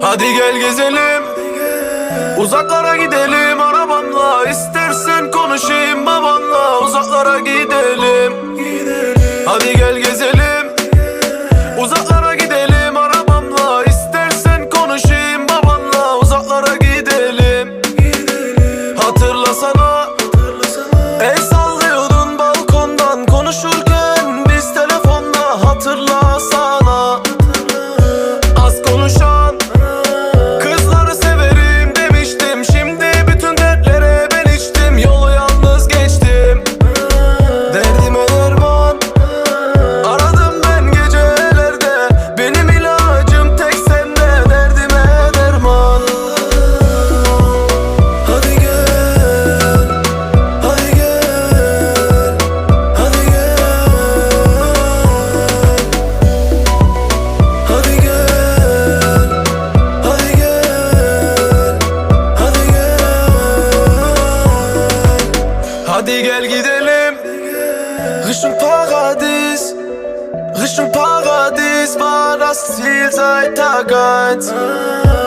Hadi gel gezelim. Uzaklara gidelim. Arabamla İstersen konuşayım babanla. Uzaklara gidelim. Hadi gel gezelim. Uzaklara gidelim. Arabamla İstersen konuşayım babanla. Uzaklara gidelim. Hatırlasana. El sallıyordun balkondan Konuşurken. Biz telefonda Hatırlasana Hadi gel gidelim. Richtung Paradies Richtung Paradies war das Ziel seit Tag 1 Sonne